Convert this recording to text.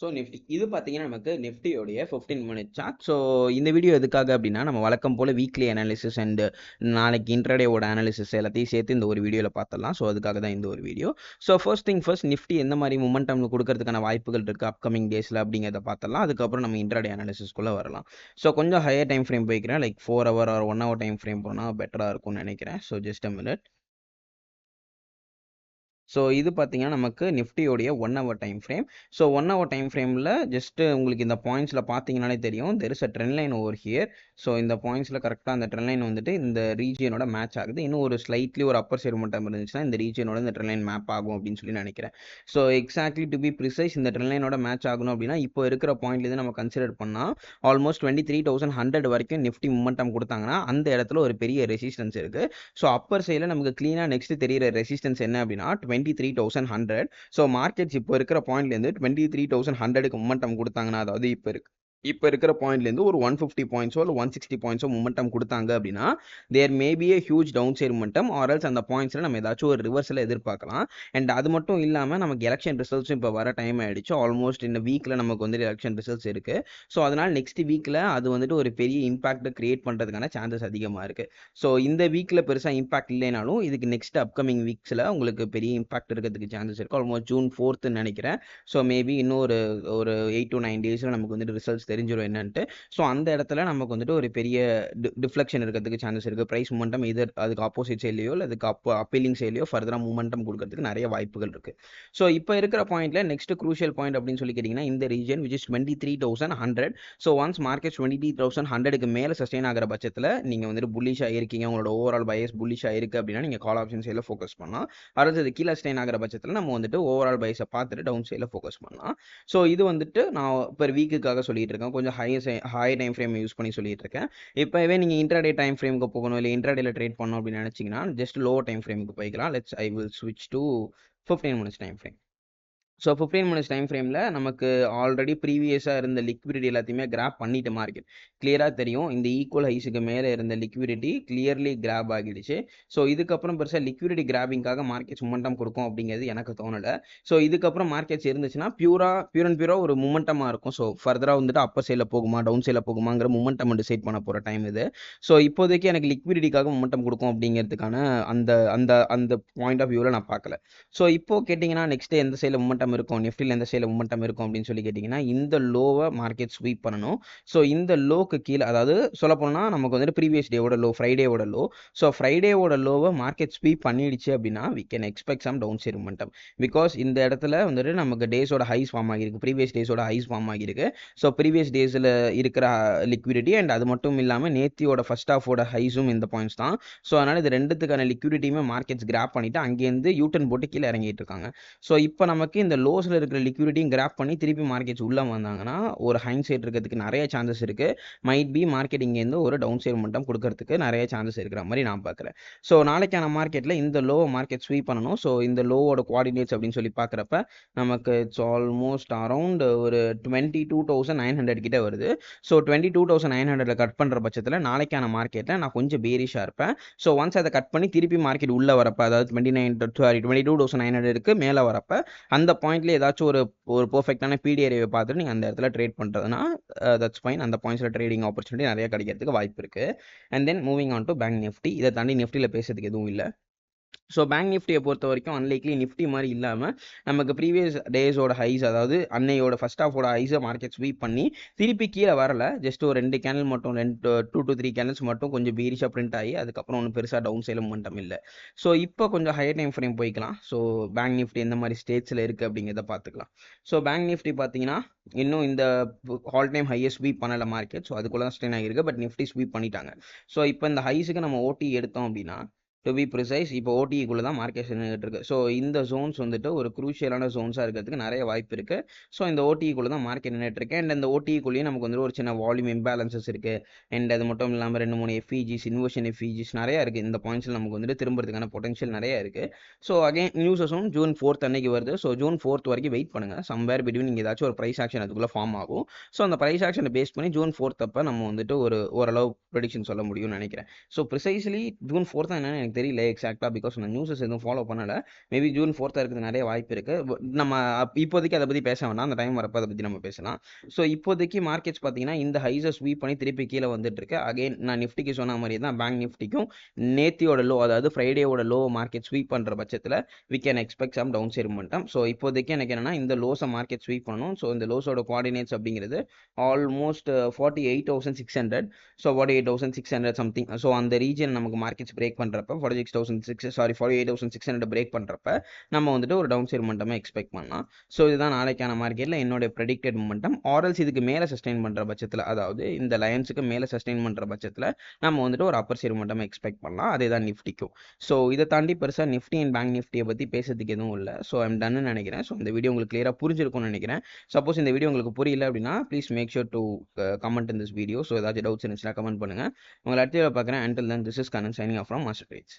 So Nifty இது பார்த்தீங்கன்னா நமக்கு நிஃப்டியோடைய ஃபிஃப்டீன் மினிட் சார்ட் ஸோ இந்த வீடியோ எதுக்காக அப்படின்னா நம்ம வழக்கம் போல் வீக்லி அனாலிசிஸ் அண்ட் நாளைக்கு இன்ட்ரடேவோட அனாலிசிஸ் எல்லாத்தையும் சேர்த்து இந்த ஒரு வீடியோவில் பார்த்துடலாம் ஸோ அதுக்காக தான் இந்த ஒரு video so first thing first Nifty எந்த மாதிரி மூமெண்டம் கொடுக்கறதுக்கான வாய்ப்புகள் இருக்குது அப்கமிங் டேஸில் அப்படிங்கிறத பார்த்துடலாம் அதுக்கப்புறம் நம்ம இன்ட்ரடே அனாலிசிஸ்க்குள்ளே வரலாம். ஸோ கொஞ்சம் ஹையர் டைம் ஃப்ரேம் போய்க்கிறேன். Like four hour or one hour time frame போனால் பெட்டராக இருக்கும்னு நினைக்கிறேன். So just a minute so இது பார்த்தீங்கன்னா நமக்கு நிஃப்டியோடைய one hour time frame so one hour time ஃப்ரேமில் ஜஸ்ட்டு உங்களுக்கு இந்த பாயிண்ட்ஸில் பார்த்தீங்கனாலே தெரியும். There is a trend line over here so இந்த பாயிண்ட்ஸில் கரெக்டாக அந்த ட்ரெண்ட் லைன் வந்துட்டு இந்த ரீஜியனோட மேட்ச் ஆகுது. இன்னும் ஒரு ஸ்லைட்லி ஒரு அப்பர் சைடு மட்டும் இருந்துச்சுன்னா இந்த ரீஜியனோட இந்த ட்ரெண்ட் லைன் மேப் ஆகும் அப்படின்னு சொல்லி நினைக்கிறேன். So exactly to be precise இந்த ட்ரெண்ட் லைனோட மேட்ச் ஆகணும் அப்படின்னா இப்போ இருக்கிற பாயிண்ட்லேருந்து நம்ம கன்சிடர் பண்ணால் almost twenty three thousand hundred வரைக்கும் நிஃப்டி மூமெண்டம் கொடுத்தாங்கன்னா அந்த இடத்துல ஒரு பெரிய ரெசிஸ்டன்ஸ் இருக்குது ஸோ அப்பர் சைடில் நமக்கு க்ளீனாக நெக்ஸ்ட் தெரியிற ரெசிஸ்டன்ஸ் என்ன அப்படின்னா twenty three thousand hundred so markets இப்போ இருக்கிற பாயிண்ட்லேருந்து டுவெண்ட்டி த்ரீ தௌசண்ட் ஹண்ட்ரடுக்கு மொமெண்டம் கொடுத்தாங்கன்னா அதாவது இப்போ இருக்கு. இப்போ இருக்கிற பாயிண்ட்லேருந்து ஒரு ஒன் ஃபிஃப்டி பாயிண்ட்ஸோ இல்லை ஒன் சிக்ஸ்டி பாயிண்ட்ஸோ மூமெண்டம் கொடுத்தாங்க அப்படின்னா there maybe a huge down side momentum or else அந்த பாயிண்ட்ஸில் நம்ம ஏதாச்சும் ஒரு ரிவர்ஸில் எதிர்பார்க்கலாம். அண்ட் அது மட்டும் இல்லாமல் நமக்கு எலெக்ஷன் ரிசல்ட்ஸும் இப்போ வர டைம் ஆகிடுச்சு ஆல்மோஸ்ட் இந்த வீக்கில் நமக்கு வந்து எலெக்ஷன் ரிசல்ட்ஸ் இருக்குது ஸோ அதனால் நெக்ஸ்ட் வீக்கில் அது வந்துட்டு ஒரு பெரிய இம்பாக்டை க்ரியேட் பண்ணுறதுக்கான சான்சஸ் அதிகமாக இருக்குது ஸோ இந்த வீக்கில் பெருசாக இம்பாக்ட் இல்லைனாலும் இதுக்கு நெக்ஸ்ட் அப்கமிங் வீக்ஸில் உங்களுக்கு பெரிய இம்பாக்ட் இருக்கிறதுக்கு சான்சஸ் இருக்குது ஆல்மோஸ்ட் ஜூன் ஃபோர்த்துன்னு நினைக்கிறேன். ஸோ மேபி இன்னும் ஒரு ஒரு எயிட் டு நைன் டேஸில் நமக்கு வந்துட்டு ரிசல்ட்ஸ் தெரிஞ்சிடும் என்னன்ட்டு. ஸோ அந்த இடத்துல நமக்கு வந்துட்டு ஒரு பெரிய டிஃப்ளெக்ஷன் இருக்கிறதுக்கு சான்சஸ் இருக்குது ப்ரைஸ் மூமெண்டம் இது அதுக்கு ஆப்போசிட் சைட்லையோ இல்லை அதுக்கு அப்போ அப்பீலிங் சைட்லையோ ஃபர்தராக மூமெண்டம் கொடுக்கறதுக்கு நிறைய வாய்ப்புகள் இருக்குது ஸோ இப்போ இருக்கிற பாயிண்ட்டில் நெக்ஸ்ட் க்ரூஷியல் பாயிண்ட் அப்படின்னு சொல்லி கேட்டிங்கன்னா இந்த region which is twenty three thousand hundred so once market twenty three thousand ஹண்ட்ரடுக்கு மேலே சஸ்டெயின் ஆகிற பட்சத்தில் நீங்கள் வந்துட்டு புல்லிஷாக இருக்கீங்க உங்களோட ஓவரால் பயஸ் புல்லிஷாக இருக்குது அப்படின்னா நீங்கள் கால் ஆப்ஷன் சைடில் ஃபோக்கஸ் பண்ணலாம். அடுத்து கீழே ஸ்டெயின் ஆகிற பட்சத்தில் நம்ம வந்துட்டு ஓவரால் பயஸை பார்த்துட்டு டவுன் சைடில் ஃபோக்கஸ் பண்ணலாம். ஸோ இது வந்துட்டு நான் இப்போ வீக்குக்காக சொல்லிட்டு இருக்கேன் கொஞ்சம் high high time frame use பண்ணி சொல்லிட்டு இருக்கேன் இப்போவே நீங்கள் இன்ட்ராடே டைம் ஃப்ரேமுக்கு போகணும் இல்லை இன்ட்ராடேல ட்ரேட் பண்ணணும் அப்படின்னு நினச்சிங்கன்னா ஜஸ்ட் லோ டைம் ஃப்ரேமுக்கு போய்க்கலாம். லெட்ஸ் ஐ வில் ஸ்விட்ச் to fifteen minutes time frame so fifteen minutes time ஃப்ரேமில் நமக்கு ஆல்ரெடி ப்ரீவியஸாக இருந்த லிக்விடிட்டி எல்லாத்தையுமே கிராப் பண்ணிட்டு மார்க்கெட் கிளியராக தெரியும். இந்த ஈக்குவல் ஹைஸுக்கு மேலே இருந்த லிக்விடிட்டி கிளியர்லி கிராப் ஆகிடுச்சு. ஸோ இதுக்கப்புறம் பெருசாக லிக்விடிட்டி கிராபிங்காக மார்க்கெட்ஸ் மூமெண்டம் கொடுக்கும் அப்படிங்கிறது எனக்கு தோணலை. ஸோ இதுக்கப்புறம் மார்க்கெட்ஸ் இருந்துச்சுன்னா பியூரா பியூர் அண்ட் பியூரா ஒரு மூமெண்டமாக இருக்கும். ஸோ ஃபர்தராக வந்துட்டு அப்பர் சைடில் போகுமா டவுன் சைடில் போகுமாங்கிற மூமெண்டம் டிசைட் பண்ண போகிற டைம் இது. ஸோ இப்போதைக்கு எனக்கு லிக்விடிட்டிக்காக மூமெண்டம் கொடுக்கும் அப்படிங்கிறதுக்கான அந்த அந்த அந்த பாயிண்ட் ஆஃப் வியூவில் நான் பார்க்கல. ஸோ இப்போ கேட்டிங்கன்னா நெக்ஸ்ட் எந்த சைடில் மூமெண்டம் இருக்கும் நிஃப்டியில் எந்த சைடில் மூமெண்டம் இருக்கும் அப்படின்னு சொல்லி கேட்டிங்கன்னா இந்த லோவை மார்க்கெட் ஸ்வீப் பண்ணணும். ஸோ இந்த லோக்கு கீழே அதாவது சொல்ல போனால் நமக்கு வந்துட்டு ப்ரீவியஸ் டேவோட லோ ஃப்ரைடேவோட லோ ஸோ ஃப்ரைடேவோட லோவை மார்க்கெட் ஸ்வீப் பண்ணிடுச்சு அப்படின்னா we can expect some down side momentum because இந்த இடத்துல வந்துட்டு நமக்கு டேஸோட ஹைஸ் ஃபார்ம் ஆகிருக்கு ப்ரீவியஸ் டேஸோட ஹைஸ் ஃபார்ம் ஆகிருக்கு ஸோ ப்ரீவியஸ் டேஸில் இருக்கிற லிக்விடிட்டி அண்ட் அது மட்டும் இல்லாமல் நேத்தியோட ஃபர்ஸ்ட் ஆஃபோட ஹைஸும் இந்த பாயிண்ட்ஸ் தான். ஸோ அதனால் இது ரெண்டுத்துக்கான லிக்விடிட்டியுமே மார்க்கெட்ஸ் கிராப் பண்ணிவிட்டு அங்கேருந்து யூட்டன் போட்டு கீழே இறங்கிட்டு இருக்காங்க. ஸோ இப்போ நமக்கு இந்த லோஸில் இருக்கிற லிக்விடிட்டியும் கிராப் பண்ணி திருப்பி மார்க்கெட்ஸ் உள்ளே வந்தாங்கன்னா ஒரு ஹைன் சைட் இருக்கிறதுக்கு நிறைய சான்சஸ் இருக்குது மைட் பி மார்க்கெட் இங்கேருந்து ஒரு டவுன் சைட் மட்டும் கொடுக்கறதுக்கு நிறைய சான்சஸ் இருக்கிற மாதிரி நான் பார்க்குறேன். ஸோ நாளைக்கான மார்க்கெட்டில் இந்த லோ மார்க்கெட் ஸ்வீப் பண்ணணும். ஸோ இந்த லோவோட குவாடினேட்ஸ் அப்படின்னு சொல்லி பார்க்குறப்ப நமக்கு இட்ஸ் ஆல்மோஸ்ட் அரௌண்ட் ஒரு twenty two thousand nine hundred கிட்ட வருது. So twenty two thousand nine ஹண்ட்ரட்ல கட் பண்ணுற பட்சத்தில் நாளைக்கான மார்க்கெட்டில் நான் கொஞ்சம் பேரிஷாக இருப்பேன். ஸோ ஒன்ஸ் அதை கட் பண்ணி திருப்பி மார்க்கெட் உள்ளே வரப்போ அதாவது twenty nine sorry twenty two thousand nine ஹண்ட்ரடுக்கு மேலே வரப்போ அந்த பாயிண்ட்ல ஏதாச்சும் ஒரு ஒரு பர்ஃபெக்டான பிடி ஏரியாவை பார்த்துட்டு நீங்கள் அந்த இடத்துல ட்ரேட் பண்ணுறதுனா தட்ஸ் ஃபைன் அந்த பாயிண்ட்ஸில் ட்ரேடிங் ஆப்பர்ச்சுனிட்டி நிறைய கிடைக்கிறதுக்கு வாய்ப்பு இருக்குது and then moving on to bank Nifty இதை தாண்டி நிஃப்டியில் பேசுறதுக்கு எதுவும் இல்லை. ஸோ பேங்க் நிஃப்டியை பொறுத்த வரைக்கும் அன்லைக்லி நிஃப்டி மாதிரி இல்லாமல் நமக்கு ப்ரீவியஸ் டேஸோட ஹைஸ் அதாவது அன்னையோட ஃபஸ்ட் ஆஃபோட ஹைஸை மார்க்கெட் ஸ்வீப் பண்ணி திருப்பி கீழே வரல. ஜஸ்ட் ஒரு ரெண்டு கேனல் மட்டும் ரெண்டு டூ டு த்ரீ கேனல்ஸ் மட்டும் கொஞ்சம் பீரிஷாக பிரிண்ட் ஆகி அதுக்கப்புறம் ஒன்றும் பெருசாக டவுன் சைடில் மட்டும் இல்லை. ஸோ இப்போ கொஞ்சம் ஹையர் டைம் ஃப்ரேம் போய்க்கலாம். ஸோ பேங்க் நிஃப்டி எந்த மாதிரி ஸ்டேட்ஸில் இருக்குது அப்படிங்கிறத பார்த்துக்கலாம். ஸோ பேங்க் நிஃப்டி பார்த்தீங்கன்னா இன்னும் இந்த ஆல் டைம் ஹையஸ்ட் ஸ்வீப் பண்ணல மார்க்கெட் ஸோ அதுக்குள்ளே தான் ஸ்டெயின் ஆகிருக்கு பட் நிஃப்டி ஸ்வீப் பண்ணிட்டாங்க. ஸோ இப்போ இந்த ஹைஸுக்கு நம்ம ஓட்டி எடுத்தோம் அப்படின்னா டு பி ப்ரிசைஸ் இப்போ ஓடிக்குள்ளே தான் மார்க்கெட் நின்றுட்டு இருக்கு. ஸோ இந்த ஜோன்ஸ் வந்துட்டு ஒரு குரூஷியலான ஜோன்ஸாக இருக்கிறதுக்கு நிறைய வாய்ப்பு இருக்குது ஸோ இந்த ஓடிக்குள்ளே தான் மார்க்கெட் நின்றுட்டு இருக்கு. அண்ட் இந்த ஓடிக்குள்ளேயே நமக்கு வந்து ஒரு சின்ன வால்யூம் இம்பேலன்சஸ் இருக்குது அண்ட் அது மட்டும் இல்லாமல் ரெண்டு மூணு எஃபிஜிஸ் இன்வர்ஷன் எஃபிஜிஸ் நிறையா இருக்குது இந்த பாயிண்ட்ஸில் நமக்கு வந்துட்டு திரும்புறதுக்கான பொட்டன்ஷியல் நிறைய இருக்குது ஸோ அகைன் நியூஸஸும் ஜூன் ஃபோர்த் அன்னைக்கு வருது. ஸோ ஜூன் ஃபோர்த் வரைக்கும் வெயிட் பண்ணுங்கள் சம்வேர் பிட்வீன் நீங்கள் ஏதாச்சும் ஒரு ப்ரைஸ் ஆக்ஷன் அதுக்குள்ளே ஃபார்ம் ஆகும். ஸோ அந்த ப்ரைஸ் ஆக்ஷனை பேஸ் பண்ணி ஜூன் ஃபோர்த் அப்போ நம்ம வந்துட்டு ஒரு ஓரளவு ப்ரெடிக்ஷன் சொல்ல முடியும்னு நினைக்கிறேன். ஸோ ப்ரிசைஸ்லி ஜூன் ஃபோர்த் தான் என்னன்னு எனக்கு தெரியல எக்ஸாக்டாக பிகாஸ் நான் நியூஸஸ் எதுவும் ஃபாலோ பண்ணலை. மேபி ஜூன் ஃபோர்த்தாக இருக்குது நிறைய வாய்ப்பு இருக்குது நம்ம இப்போதைக்கு அதை பற்றி பேச வேணாம். அந்த டைம் வரப்போ அதை பற்றி நம்ம பேசலாம். ஸோ இப்போதைக்கு மார்க்கெட்ஸ் பார்த்தீங்கன்னா இந்த ஹைஸை ஸ்வீப் பண்ணி திருப்பி கீழே வந்துட்டு இருக்கு. அகைன் நான் நிஃப்டிக்கு சொன்ன மாதிரி தான் பேங்க் நிஃப்டிக்கும் நேத்தியோட லோ அதாவது ஃப்ரைடேவோட லோ மார்க்கெட் ஸ்வீப் பண்ணுற பட்சத்தில் we can expect some down side மட்டும் ஸோ இப்போதைக்கு எனக்கு என்னன்னா இந்த லோஸை மார்க்கெட் ஸ்வீப் பண்ணணும். ஸோ இந்த லோஸோட கோஆர்டினேட்ஸ் அப்படிங்கிறது almost forty eight thousand six hundred so forty eight thousand six hundred something so அந்த ரீஜன் நமக்கு மார்க்கெட்ஸ் பிரேக் பண்ணுறப்ப forty six thousand six sorry forty eight thousand six hundred break பண்ணுறப்ப நம்ம வந்துட்டு ஒரு டவுன் சைட் மட்டமே expect பண்ணலாம். So இதுதான் நாளைக்கான மார்க்கெட்டில் என்னோட ப்ரெடிக்டட் மொமெண்டம் ஆரல்ஸ் இதுக்கு மேலே சஸ்டெயின் பண்ணுற பட்சத்தில் அதாவது இந்த லயன்ஸுக்கு மேலே சஸ்டெயின் பண்ணுற பட்சத்தில் நம்ம வந்துட்டு ஒரு அப்பர் சைடு மட்டும் எக்ஸ்பெக்ட் பண்ணலாம். அதே தான் நிஃப்டிக்கும் ஸோ இதை தாண்டி பெருசாக நிஃப்டி அண்ட் பேங்க் நிஃப்டியை பற்றி பேசுறதுக்கு எதுவும் இல்லை. ஸோ ஐம் டன்னு நினைக்கிறேன். ஸோ இந்த வீடியோ உங்களுக்கு கிளியராக புரிஞ்சிருக்கும்னு நினைக்கிறேன். சப்போஸ் இந்த வீடியோ உங்களுக்கு புரியல அப்படின்னா please make sure to comment in this video so ஏதாச்சும் டவுட்ஸ் இருந்துச்சுன்னா கமெண்ட் பண்ணுங்கள் உங்களை அடுத்த பார்க்குறேன். Until then this is Kanan signing off from master page